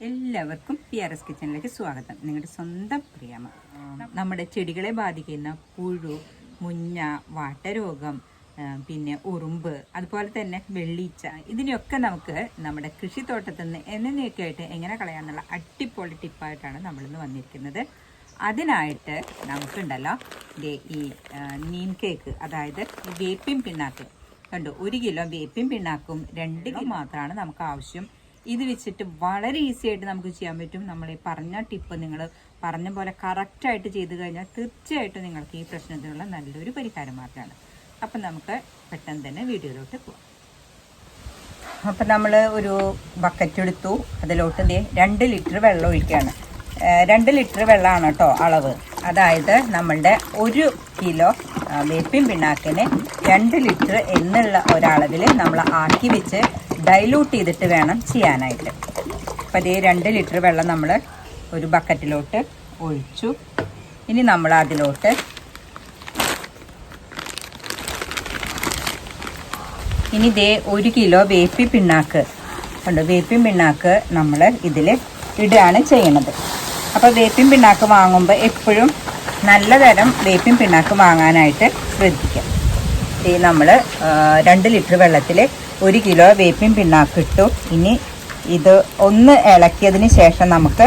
എല്ലാവർക്കും P R S കിച്ചണിലേക്ക് സ്വാഗതം. നിങ്ങളുടെ സ്വന്തം പ്രിയമ നമ്മുടെ ചെടികളെ ബാധിക്കുന്ന പുഴു മുഞ്ഞ വാട്ടരോഗം പിന്നെ ഉറുമ്പ് അതുപോലെ തന്നെ വെള്ളീച്ച ഇതിനെയൊക്കെ നമുക്ക് നമ്മുടെ കൃഷിത്തോട്ടത്തിൽ നിന്ന് എന്നൊക്കെ ആയിട്ട് എങ്ങനെ കളയാന്നുള്ള അടിപൊളി ടിപ്പായിട്ടാണ് നമ്മളിന്ന് വന്നിരിക്കുന്നത്. അതിനായിട്ട് നമുക്കുണ്ടല്ലോ ഈ നീം കേക്ക് അതായത് വേപ്പിൻ പിണ്ണാക്ക്. കണ്ടു ഒരു കിലോ വേപ്പിൻ പിണ്ണാക്കും രണ്ട് കിലോ മാത്രമാണ് നമുക്ക് ആവശ്യം. ഇത് വെച്ചിട്ട് വളരെ ഈസി ആയിട്ട് നമുക്ക് ചെയ്യാൻ പറ്റും. നമ്മൾ ഈ പറഞ്ഞ ടിപ്പ് നിങ്ങൾ പറഞ്ഞ പോലെ കറക്റ്റായിട്ട് ചെയ്ത് കഴിഞ്ഞാൽ തീർച്ചയായിട്ടും നിങ്ങൾക്ക് ഈ പ്രശ്നത്തിനുള്ള നല്ലൊരു പരിഹാര മാർഗമാണ് അപ്പം നമുക്ക് പെട്ടെന്ന് തന്നെ വീഡിയോയിലോട്ട് പോകാം അപ്പം നമ്മൾ ഒരു ബക്കറ്റ് എടുത്തു. അതിലോട്ട് രണ്ട് ലിറ്റർ വെള്ളം ഒഴിക്കുകയാണ് രണ്ട് ലിറ്റർ വെള്ളമാണ് കേട്ടോ അളവ്. അതായത് നമ്മളുടെ ഒരു കിലോ വേപ്പിൻ പിണ്ണാക്കിന് രണ്ട് ലിറ്റർ എന്നുള്ള ഒരളവിൽ നമ്മൾ ആക്കി വെച്ച് ഡൈലൂട്ട് ചെയ്തിട്ട് വേണം ചെയ്യാനായിട്ട്. അപ്പം അതേ രണ്ട് ലിറ്റർ വെള്ളം നമ്മൾ ഒരു ബക്കറ്റിലോട്ട് ഒഴിച്ചു. ഇനി നമ്മൾ അതിലോട്ട് ഇനി ഇതേ ഒരു കിലോ വേപ്പി പിണ്ണാക്ക്. ഉണ്ട് വേപ്പിൻ പിണ്ണാക്ക് നമ്മൾ ഇതിൽ ഇടുകയാണ് ചെയ്യണത് അപ്പോൾ വേപ്പിൻ പിണ്ണാക്ക് വാങ്ങുമ്പോൾ എപ്പോഴും നല്ല തരം വേപ്പിൻ പിണ്ണാക്ക് വാങ്ങാനായിട്ട് ശ്രദ്ധിക്കാം. ഈ നമ്മൾ രണ്ട് ലിറ്റർ വെള്ളത്തിൽ ഒരു കിലോ വേപ്പിൻ പിണ്ണാക്ക് ഇട്ടു. ഇനി ഇത് ഒന്ന് ഇളക്കിയതിന് ശേഷം നമുക്ക്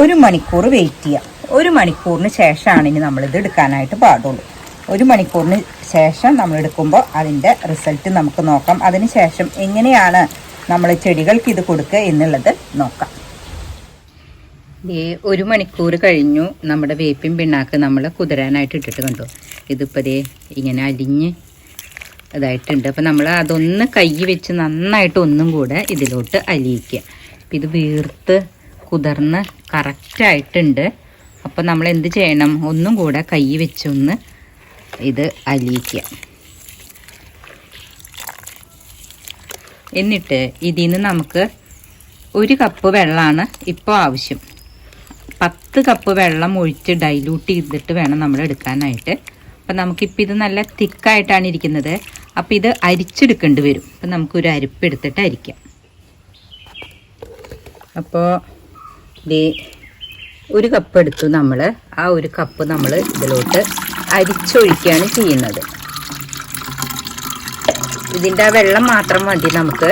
ഒരു മണിക്കൂർ വെയിറ്റ് ചെയ്യാം. ഒരു മണിക്കൂറിന് ശേഷമാണ് ഇനി നമ്മളിത് എടുക്കാനായിട്ട് പാടുള്ളൂ. ഒരു മണിക്കൂറിന് ശേഷം നമ്മൾ എടുക്കുമ്പോൾ അതിന്റെ റിസൾട്ട് നമുക്ക് നോക്കാം. അതിന് ശേഷം എങ്ങനെയാണ് നമ്മൾ ചെടികൾക്ക് ഇത് കൊടുക്കുക എന്നുള്ളത് നോക്കാം. ഒരു മണിക്കൂർ കഴിഞ്ഞു. നമ്മുടെ വേപ്പിൻ പിണ്ണാക്ക് നമ്മൾ കുതിരാനായിട്ട് ഇട്ടിട്ട് കണ്ടു? ഇതിപ്പോൾ ഇങ്ങനെ അലിഞ്ഞ് ഇതായിട്ടുണ്ട്. അപ്പോൾ നമ്മൾ അതൊന്ന് കൈ വെച്ച് നന്നായിട്ട് ഒന്നും കൂടെ ഇതിലോട്ട് അലിയിക്കുക. അപ്പം ഇത് വീർത്ത് കുതിർന്ന് കറക്റ്റായിട്ടുണ്ട് അപ്പോൾ നമ്മൾ എന്ത് ചെയ്യണം? ഒന്നും കൂടെ കൈ വെച്ചൊന്ന് ഇത് അലിയിക്കുക. എന്നിട്ട് ഇതിൽ നിന്ന് നമുക്ക് ഒരു കപ്പ് വെള്ളമാണ് ഇപ്പോൾ ആവശ്യം. പത്ത് കപ്പ് വെള്ളം ഒഴിച്ച് ഡൈലൂട്ട് ചെയ്തിട്ട് വേണം നമ്മൾ എടുക്കാനായിട്ട്. അപ്പം നമുക്കിപ്പോൾ ഇത് നല്ല തിക്കായിട്ടാണ് ഇരിക്കുന്നത്. അപ്പം ഇത് അരിച്ചെടുക്കേണ്ടി വരും. അപ്പം നമുക്കൊരു അരിപ്പ് എടുത്തിട്ട് അരിക്കാം. അപ്പോൾ ദേ ഒരു കപ്പ് എടുത്തു നമ്മൾ ആ ഒരു കപ്പ് നമ്മൾ ഇതിലോട്ട് അരിച്ചൊഴിക്കുകയാണ് ചെയ്യുന്നത്. ഇതിന്റെ ആ വെള്ളം മാത്രം മതി നമുക്ക്.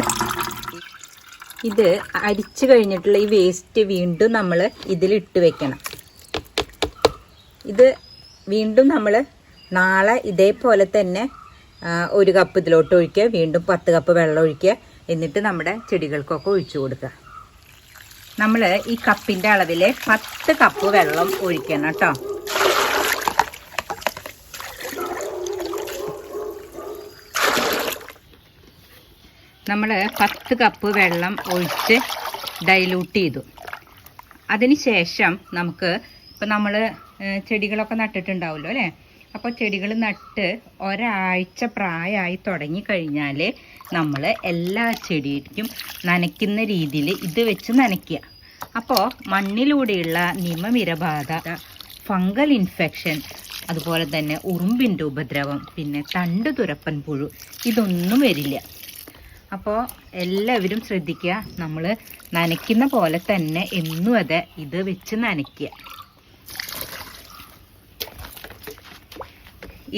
ഇത് അരിച്ചു കഴിഞ്ഞിട്ടുള്ള ഈ വേസ്റ്റ് വീണ്ടും നമ്മൾ ഇതിലിട്ട് വെക്കണം. ഇത് വീണ്ടും നമ്മൾ നാളെ ഇതേപോലെ തന്നെ ഒരു കപ്പ് ഇതിലോട്ട് ഒഴിക്കുക വീണ്ടും പത്ത് കപ്പ് വെള്ളം ഒഴിക്കുക എന്നിട്ട് നമ്മുടെ ചെടികൾക്കൊക്കെ ഒഴിച്ചു കൊടുക്കുക. നമ്മൾ ഈ കപ്പിന്റെ അളവിൽ പത്ത് കപ്പ് വെള്ളം ഒഴിക്കണം കേട്ടോ. നമ്മൾ പത്ത് കപ്പ് വെള്ളം ഒഴിച്ച് ഡൈലൂട്ട് ചെയ്തു. അതിന് ശേഷം നമുക്ക് ഇപ്പം നമ്മൾ ചെടികളൊക്കെ നട്ടിട്ടുണ്ടാവുമല്ലോ അല്ലേ? അപ്പോൾ ചെടികൾ നട്ട് ഒരാഴ്ച പ്രായമായി തുടങ്ങി കഴിഞ്ഞാൽ നമ്മൾ എല്ലാ ചെടിക്കും നനയ്ക്കുന്ന രീതിയിൽ ഇത് വെച്ച് നനയ്ക്കുക. അപ്പോൾ മണ്ണിലൂടെയുള്ള നിമമിരബാധ ഫംഗൽ ഇൻഫെക്ഷൻ അതുപോലെ തന്നെ ഉറുമ്പിന്റെ ഉപദ്രവം പിന്നെ തണ്ട് തുരപ്പൻ പുഴു ഇതൊന്നും വരില്ല. അപ്പോൾ എല്ലാവരും ശ്രദ്ധിക്കുക നമ്മൾ നനയ്ക്കുന്ന പോലെ തന്നെ എന്നും അതെ ഇത് വെച്ച് നനയ്ക്കുക.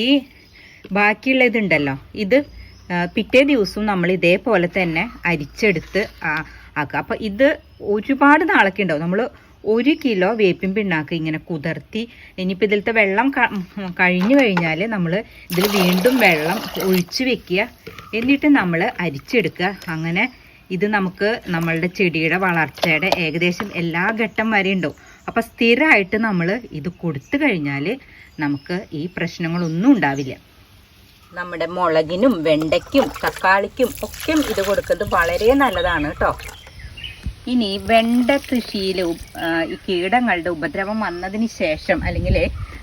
ഈ ബാക്കിയുള്ള ഇതുണ്ടല്ലോ ഇത് പിറ്റേ ദിവസവും നമ്മൾ ഇതേപോലെ തന്നെ അരിച്ചെടുത്ത് ആക്കുക. അപ്പോൾ ഇത് ഒരുപാട് നാളൊക്കെ ഉണ്ടാവും. നമ്മൾ ഒരു കിലോ വേപ്പിൻ പിണ്ണാക്ക് ഇങ്ങനെ കുതിർത്തി ഇനിയിപ്പോൾ ഇതിലത്തെ വെള്ളം കഴിഞ്ഞു കഴിഞ്ഞാൽ നമ്മൾ ഇതിൽ വീണ്ടും വെള്ളം ഒഴിച്ച് വെക്കുക. എന്നിട്ട് നമ്മൾ അരിച്ചെടുക്കുക. അങ്ങനെ ഇത് നമുക്ക് നമ്മളുടെ ചെടിയുടെ വളർച്ചയുടെ ഏകദേശം എല്ലാ ഘട്ടം വരെ ഉണ്ടാവും. അപ്പോൾ സ്ഥിരമായിട്ട് നമ്മൾ ഇത് കൊടുത്തു കഴിഞ്ഞാൽ നമുക്ക് ഈ പ്രശ്നങ്ങളൊന്നും ഉണ്ടാവില്ല. നമ്മുടെ മുളകിനും വെണ്ടയ്ക്കും തക്കാളിക്കും ഒക്കെ ഇത് കൊടുക്കുന്നത് വളരെ നല്ലതാണ് കേട്ടോ. ഇനി വെണ്ട കൃഷിയിൽ ഈ കീടങ്ങളുടെ ഉപദ്രവം വന്നതിന് ശേഷം അല്ലെങ്കിൽ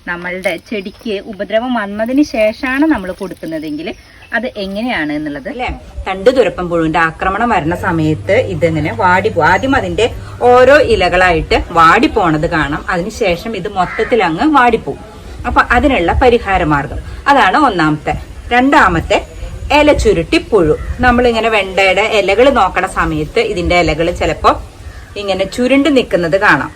നമ്മളുടെ ചെടിക്ക് ഉപദ്രവം വന്നതിന് ശേഷമാണ് നമ്മൾ കൊടുക്കുന്നതെങ്കിൽ അത് എങ്ങനെയാണ് എന്നുള്ളത്? അല്ലെ? തണ്ട് തുരപ്പം പുഴുവിന്റെ ആക്രമണം വരുന്ന സമയത്ത് ഇതിങ്ങനെ പോകും ആദ്യം അതിന്റെ ഓരോ ഇലകളായിട്ട് വാടി പോണത് കാണാം. അതിനുശേഷം ഇത് മൊത്തത്തിൽ അങ്ങ് വാടിപ്പോവും അപ്പൊ അതിനുള്ള പരിഹാര മാർഗം അതാണ് ഒന്നാമത്തെ. രണ്ടാമത്തെ ഇല ചുരുട്ടി പുഴു. നമ്മളിങ്ങനെ വെണ്ടയുടെ ഇലകൾ നോക്കണ സമയത്ത് ഇതിന്റെ ഇലകൾ ചിലപ്പോൾ ഇങ്ങനെ ചുരുണ്ട് നിൽക്കുന്നത് കാണാം.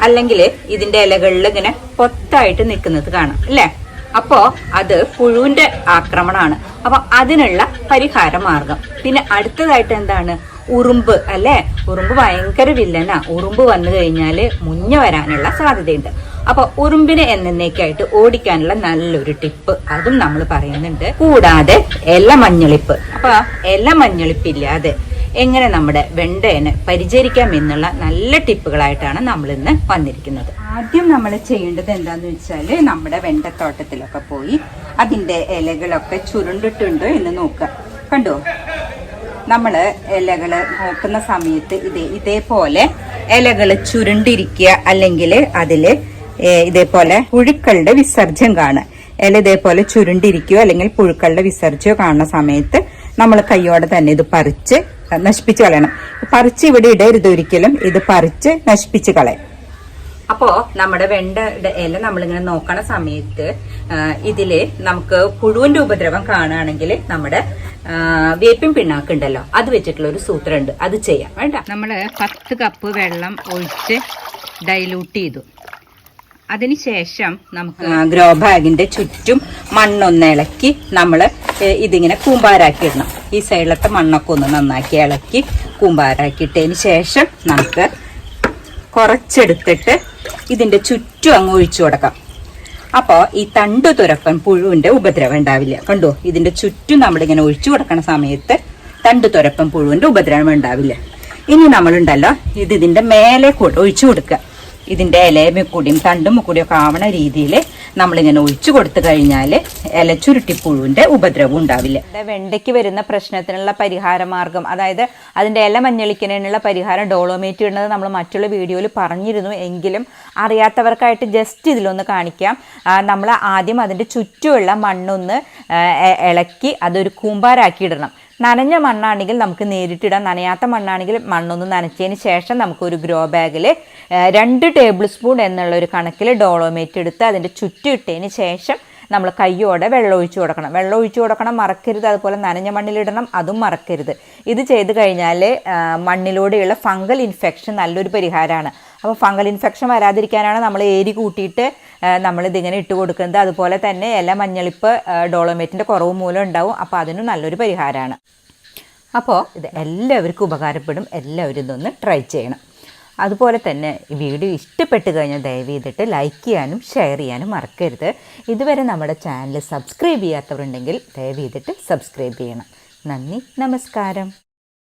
അല്ലെങ്കിൽ ഇതിന്റെ ഇലകളിൽ ഇങ്ങനെ പൊത്തായിട്ട് നിൽക്കുന്നത് കാണാം അല്ലേ? അപ്പോ അത് പുഴുവിന്റെ ആക്രമണമാണ്. അപ്പൊ അതിനുള്ള പരിഹാര മാർഗം. പിന്നെ അടുത്തതായിട്ട് എന്താണ്? ഉറുമ്പ് അല്ലേ? ഉറുമ്പ് ഭയങ്കര വില്ലനാ ഉറുമ്പ് വന്നു കഴിഞ്ഞാൽ മുഞ്ഞ വരാനുള്ള സാധ്യതയുണ്ട്. അപ്പൊ ഉറുമ്പിനെ എന്നേക്കായിട്ട് ഓടിക്കാനുള്ള നല്ലൊരു ടിപ്പ് അതും നമ്മൾ പറയുന്നുണ്ട്. കൂടാതെ എല മഞ്ഞളിപ്പ്. അപ്പൊ എല മഞ്ഞളിപ്പില്ലാതെ എങ്ങനെ നമ്മുടെ വെണ്ടേനെ പരിചരിക്കാം എന്നുള്ള നല്ല ടിപ്പുകളായിട്ടാണ് നമ്മൾ ഇന്ന് വന്നിരിക്കുന്നത്. ആദ്യം നമ്മൾ ചെയ്യേണ്ടത് എന്താന്ന് വെച്ചാൽ നമ്മുടെ വെണ്ടത്തോട്ടത്തിലൊക്കെ പോയി അതിന്റെ ഇലകളൊക്കെ ചുരുണ്ടിട്ടുണ്ടോ എന്ന് നോക്കുക. കണ്ടോ? നമ്മൾ ഇലകൾ നോക്കുന്ന സമയത്ത് ഇതേ ഇതേപോലെ ഇലകൾ ചുരുണ്ടിരിക്കുക അല്ലെങ്കിൽ അതിൽ ഇതേപോലെ പുഴുക്കളുടെ വിസർജ്യം കാണുക. ഇല ഇതേപോലെ ചുരുണ്ടിരിക്കുകയോ അല്ലെങ്കിൽ പുഴുക്കളുടെ വിസർജ്യമോ കാണുന്ന സമയത്ത് നമ്മൾ കൈയോടെ തന്നെ ഇത് പറിച്ച് നശിപ്പിച്ച് കളയണം. പറിച്ച് ഇവിടെ ഇടരുത് ഒരിക്കലും. ഇത് പറിച്ച് നശിപ്പിച്ച് കളയും. അപ്പോ നമ്മുടെ വെണ്ട ഇല നമ്മളിങ്ങനെ നോക്കണ സമയത്ത് ഇതിൽ നമുക്ക് പുഴുവിന്റെ ഉപദ്രവം കാണുകയാണെങ്കിൽ നമ്മുടെ വേപ്പിൻ പിണ്ണാക്ക് ഉണ്ടല്ലോ അത് വെച്ചിട്ടുള്ള ഒരു സൂത്രം ഉണ്ട് അത് ചെയ്യാം വേണ്ട. നമ്മൾ പത്ത് കപ്പ് വെള്ളം ഒഴിച്ച് ഡൈലൂട്ട് ചെയ്തു. അതിനുശേഷം നമുക്ക് ഗ്രോ ബാഗിന്റെ ചുറ്റും മണ്ണൊന്ന് ഇളക്കി നമ്മൾ ഇതിങ്ങനെ കൂമ്പാരാക്കി ഇടണം ഈ സൈഡിലത്തെ മണ്ണൊക്കെ ഒന്ന് നന്നാക്കി ഇളക്കി കൂമ്പാരാക്കിയിട്ടതിന് ശേഷം നമുക്ക് കുറച്ചെടുത്തിട്ട് ഇതിന്റെ ചുറ്റും അങ്ങ് ഒഴിച്ചു കൊടുക്കാം. അപ്പോൾ ഈ തണ്ടു തുരപ്പൻ പുഴുവിന്റെ ഉപദ്രവം ഉണ്ടാവില്ല. കണ്ടോ? ഇതിന്റെ ചുറ്റും നമ്മളിങ്ങനെ ഒഴിച്ചു കൊടുക്കുന്ന സമയത്ത് തണ്ടു തുരപ്പൻ പുഴുവിന്റെ ഉപദ്രവം ഉണ്ടാവില്ല. ഇനി നമ്മളുണ്ടല്ലോ ഇത് ഇതിന്റെ മേലെ കൂടെ ഒഴിച്ചു കൊടുക്കുക. ഇതിന്റെ ഇലയും കൂടിയും തണ്ടും കൂടിയും ഒക്കെ ആവണ രീതിയിൽ നമ്മളിങ്ങനെ ഒഴിച്ചു കൊടുത്തു കഴിഞ്ഞാൽ ഇല ചുരുട്ടിപ്പുഴുവിന്റെ ഉപദ്രവം ഉണ്ടാവില്ല. വെണ്ടയ്ക്ക് വരുന്ന പ്രശ്നത്തിനുള്ള പരിഹാര മാർഗം അതായത് അതിന്റെ ഇല മഞ്ഞളിക്കുന്നതിനുള്ള പരിഹാരം ഡോളോമേറ്റ് ഇടുന്നത് നമ്മൾ മറ്റുള്ള വീഡിയോയിൽ പറഞ്ഞിരുന്നു എങ്കിലും അറിയാത്തവർക്കായിട്ട് ജസ്റ്റ് ഇതിലൊന്ന് കാണിക്കാം. നമ്മൾ ആദ്യം അതിന്റെ ചുറ്റുമുള്ള മണ്ണൊന്ന് ഇളക്കി അതൊരു കൂമ്പാരാക്കി ഇടണം. നനഞ്ഞ മണ്ണാണെങ്കിൽ നമുക്ക് നേരിട്ടിടാം. നനയാത്ത മണ്ണാണെങ്കിൽ മണ്ണൊന്ന് നനച്ചതിന് ശേഷം നമുക്കൊരു ഗ്രോ ബാഗിൽ രണ്ട് ടേബിൾ സ്പൂൺ എന്നുള്ള ഒരു കണക്കിൽ ഡോളോമേറ്റ് എടുത്ത് അതിന്റെ ചുറ്റും ഇട്ടതിന് ശേഷം നമ്മൾ കയ്യോടെ വെള്ളം ഒഴിച്ചു കൊടുക്കണം. വെള്ളം ഒഴിച്ചു കൊടുക്കണം മറക്കരുത്. അതുപോലെ നനഞ്ഞ മണ്ണിലിടണം അതും മറക്കരുത്. ഇത് ചെയ്ത് കഴിഞ്ഞാൽ മണ്ണിലൂടെയുള്ള ഫംഗൽ ഇൻഫെക്ഷൻ നല്ലൊരു പരിഹാരമാണ്. അപ്പോൾ ഫംഗൽ ഇൻഫെക്ഷൻ വരാതിരിക്കാനാണ് നമ്മൾ ഏരി കൂട്ടിയിട്ട് നമ്മൾ ഇതിങ്ങനെ ഇട്ട് കൊടുക്കുന്നത്. അതുപോലെ തന്നെ എല്ലാ മഞ്ഞളിപ്പ് ഡോളോമേറ്റിന്റെ കുറവ് മൂലം ഉണ്ടാവും. അപ്പോൾ അതിനും നല്ലൊരു പരിഹാരമാണ് അപ്പോൾ ഇത് എല്ലാവർക്കും ഉപകാരപ്പെടും. എല്ലാവരും ഇതൊന്ന് ട്രൈ ചെയ്യണം. അതുപോലെ തന്നെ വീഡിയോ ഇഷ്ടപ്പെട്ട് കഴിഞ്ഞാൽ ദയവ് ചെയ്തിട്ട് ലൈക്ക് ചെയ്യാനും ഷെയർ ചെയ്യാനും മറക്കരുത്. ഇതുവരെ നമ്മുടെ ചാനൽ സബ്സ്ക്രൈബ് ചെയ്യാത്തവരുണ്ടെങ്കിൽ ദയവ് ചെയ്തിട്ട് സബ്സ്ക്രൈബ് ചെയ്യണം. നന്ദി നമസ്കാരം.